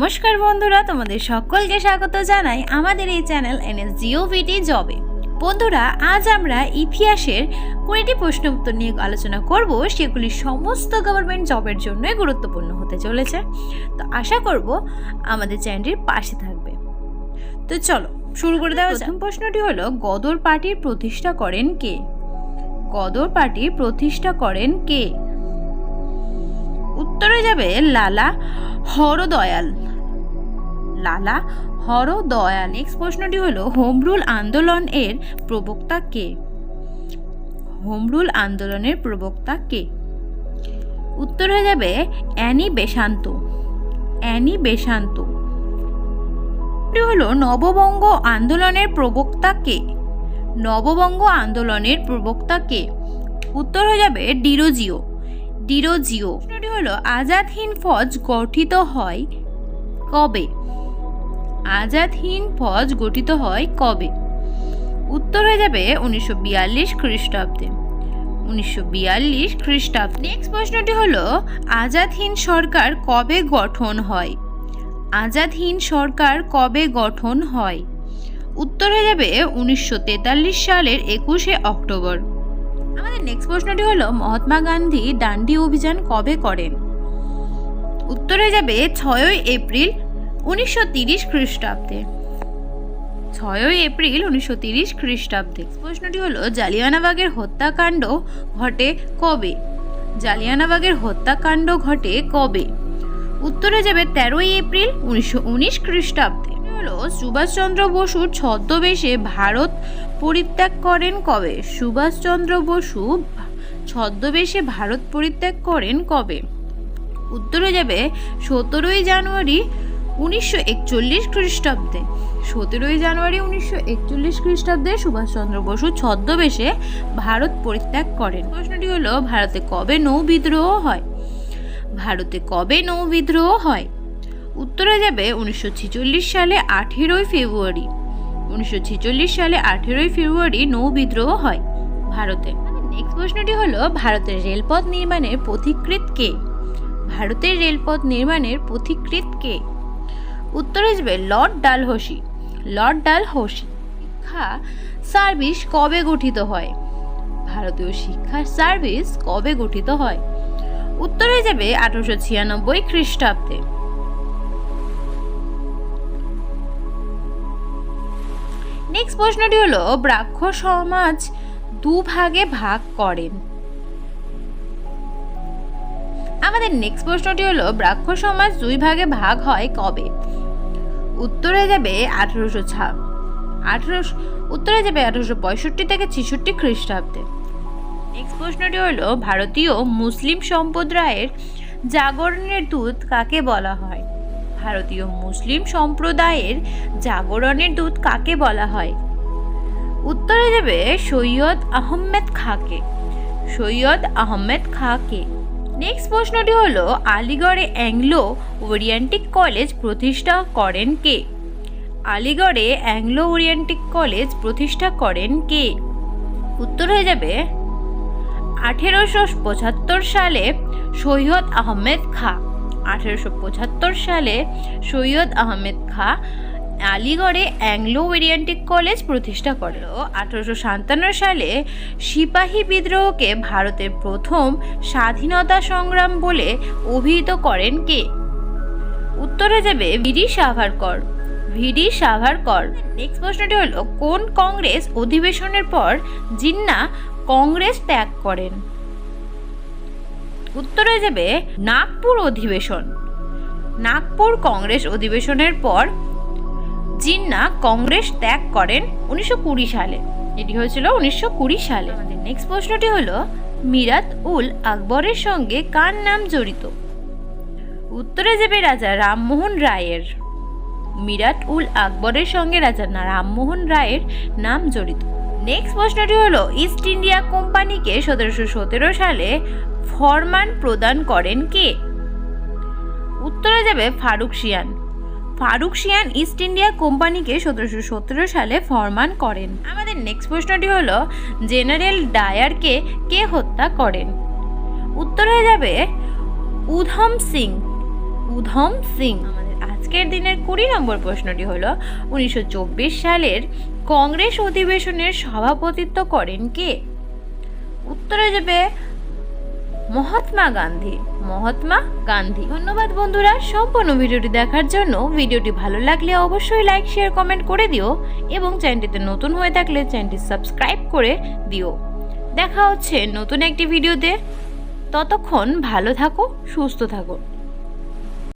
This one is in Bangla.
নমস্কার বন্ধুরা, তোমাদের সকলকে স্বাগত জানাই আমাদের এই চ্যানেল এনএস জিওভিটি জবে। বন্ধুরা, আজ আমরা ইতিহাসের কুড়িটি প্রশ্ন উত্তর নিয়ে আলোচনা করব, সেগুলি সমস্ত গভর্নমেন্ট জবের জন্যই গুরুত্বপূর্ণ হতে চলেছে। তো আশা করব আমাদের চ্যানেলটির পাশে থাকবে। তো চলো, শুরু করে দেওয়া প্রথম প্রশ্নটি হলো, গদর পার্টির প্রতিষ্ঠা করেন কে? গদর পার্টির প্রতিষ্ঠা করেন কে? উত্তরে যাবে লালা হরদয়াল। লালা হরদয়াল। নেক্সট প্রশ্নটি হলো হোম রুল আন্দোলন এর প্রবক্তা কে? হোম রুল আন্দোলনের প্রবক্তা কে? উত্তর হয়ে যাবে, অ্যানি বেশান্ত। অ্যানি বেশান্ত। হলো, নববঙ্গ আন্দোলনের প্রবক্তা কে? নববঙ্গ আন্দোলনের প্রবক্তা কে? উত্তর হয়ে যাবে, ডিরোজিও। ডিরোজিও। প্রশ্নটি হলো, আজাদ হিন্দ ফৌজ গঠিত হয় কবে? আজাদ হিন্দ ফৌজ গঠিত হয় কবে? উত্তর হয়ে যাবে উনিশশো বিয়াল্লিশ খ্রিস্টাব্দে। উনিশশো বিয়াল্লিশ খ্রিস্টাব্দ নেক্সট প্রশ্নটি হলো আজাদ হিন্দ সরকার কবে গঠন হয়? আজাদ হিন্দ সরকার কবে গঠন হয়? উত্তর হয়ে যাবে উনিশশো তেতাল্লিশ সালের একুশে অক্টোবর। আমাদের নেক্সট প্রশ্নটি হলো, মহাত্মা গান্ধী ডান্ডি অভিযান কবে করেন? উত্তরে যাবে ছয়ই এপ্রিল উনিশশো তিরিশ খ্রিস্টাব্দে। ছয়ই এপ্রিল উনিশশো তিরিশ খ্রিস্টাব্দে। প্রশ্নটি হলো, জালিয়ানাবাগের হত্যাকাণ্ড ঘটে কবে? জালিয়ানাবাগের হত্যাকাণ্ড ঘটে কবে? উত্তরে যাবে তেরোই এপ্রিল উনিশশো উনিশ খ্রিস্টাব্দে। হলো, সুভাষচন্দ্র বসুর ছদ্মবেশে ভারত পরিত্যাগ করেন কবে? সুভাষচন্দ্র বসু ছদ্মবেশে ভারত পরিত্যাগ করেন কবে? উত্তরে যাবে সতেরোই জানুয়ারি উনিশশো একচল্লিশ খ্রিস্টাব্দে। সতেরোই জানুয়ারি উনিশশো একচল্লিশ খ্রিস্টাব্দে সুভাষচন্দ্র বসু ছদ্মবেশে ভারত পরিত্যাগ করেন। প্রশ্নটি হলো, ভারতে কবে নৌ বিদ্রোহ হয়? ভারতে কবে নৌ বিদ্রোহ হয়? উত্তরে যাবে উনিশশো ছেচল্লিশ সালে আঠেরোই ফেব্রুয়ারি। উনিশশো ছেচল্লিশ সালে আঠেরোই ফেব্রুয়ারি নৌ বিদ্রোহ হয় ভারতে। নেক্সট প্রশ্নটি হলো, ভারতের রেলপথ নির্মাণের পথিকৃত কে? ভারতের রেলপথ নির্মাণের পথিকৃত কে? উত্তরে যাবে লর্ড ডালহৌসি। লর্ড ডালহৌসি শিক্ষা সার্ভিস কবে গঠিত হয়? ভারতীয় শিক্ষা সার্ভিস কবে গঠিত হয়? উত্তরে যাবে আঠারোশো ছিয়ানব্বই খ্রিস্টাব্দে। নেক্সট প্রশ্নটি হলো ব্রাহ্ম সমাজ দু ভাগে ভাগ করেন। আমাদের নেক্সট প্রশ্নটি হলো ব্রাহ্ম সমাজ দুই ভাগে ভাগ হয় কবে? উত্তরে যাবে আঠারোশো ছা আঠারোশো, উত্তরে যাবে আঠারোশো পঁয়ষট্টি থেকে ছেষট্টি খ্রিস্টাব্দে। নেক্সট প্রশ্নটি হলো, ভারতীয় মুসলিম সম্প্রদায়ের জাগরণের দূত কাকে বলা হয়? ভারতীয় মুসলিম সম্প্রদায়ের জাগরণের দূত কাকে বলা হয়? উত্তরে যাবে সৈয়দ আহমেদ খাকে, সৈয়দ আহমেদ খাকে। নেক্সট প্রশ্নটি হলো, আলিগড়ে অ্যাংলো ওরিয়েন্টিক কলেজ প্রতিষ্ঠা করেন কে? আলিগড়ে অ্যাংলো ওরিয়েন্টিক কলেজ প্রতিষ্ঠা করেন কে? উত্তর হয়ে যাবে, আঠেরোশো পঁচাত্তর সালে সৈয়দ আহমেদ খা। আঠেরোশো পঁচাত্তর সালে সৈয়দ আহমেদ খা আলিগড়ে অ্যাংলো ওরিয়েন্টিক কলেজ প্রতিষ্ঠা করল আঠেরোশো সাতান্ন সালে সিপাহী বিদ্রোহকে ভারতের প্রথম স্বাধীনতা সংগ্রাম বলে অভিহিত করেন কে? উত্তরে যাবে V D Savarkar. V D Savarkar. Next প্রশ্নটি হলো, কোন কংগ্রেস অধিবেশনের পর জিন্না কংগ্রেস ত্যাগ করেন? উত্তরে যাবে, নাগপুর অধিবেশন। নাগপুর কংগ্রেস অধিবেশনের পর জিন্না কংগ্রেস ত্যাগ করেন উনিশশো কুড়ি সালে। এটি হয়েছিল উনিশশো কুড়ি সালে। আমাদের নেক্সট প্রশ্নটি হলো, মিরাত উল আকবরের সঙ্গে কার নাম জড়িত? উত্তরে যাবে রাজা রামমোহন রায়ের। মিরাট উল আকবরের সঙ্গে রাজা না রামমোহন রায়ের নাম জড়িত। নেক্সট প্রশ্নটি হলো, ইস্ট ইন্ডিয়া কোম্পানিকে সতেরোশো সতেরো সালে ফরমান প্রদান করেন কে? উত্তরে যাবে ফারুক শিয়ান। ফারুক শিয়ান ইস্ট ইন্ডিয়া কোম্পানিকে সতেরোশো সতেরো সালে ফরমান করেন। আমাদের নেক্সট প্রশ্নটি হলো, জেনারেল ডায়ারকে কে হত্যা করেন? উত্তর হয়ে যাবে, উধম সিং। উধম সিং। আমাদের আজকের দিনের কুড়ি নম্বর প্রশ্নটি হলো, উনিশশো সালের কংগ্রেস অধিবেশনের সভাপতিত্ব করেন কে? উত্তরে যাবে, মহাত্মা গান্ধী। মহাত্মা গান্ধী। ধন্যবাদ বন্ধুরা, সম্পূর্ণ ভিডিওটি দেখার জন্য ভিডিওটি ভালো লাগলে অবশ্যই লাইক শেয়ার কমেন্ট করে দিও এবং চ্যানেলটিতে নতুন হয়ে থাকলে চ্যানেলটি সাবস্ক্রাইব করে দিও। দেখা হচ্ছে নতুন একটি ভিডিওতে। ততক্ষণ ভালো থাকো, সুস্থ থাকো।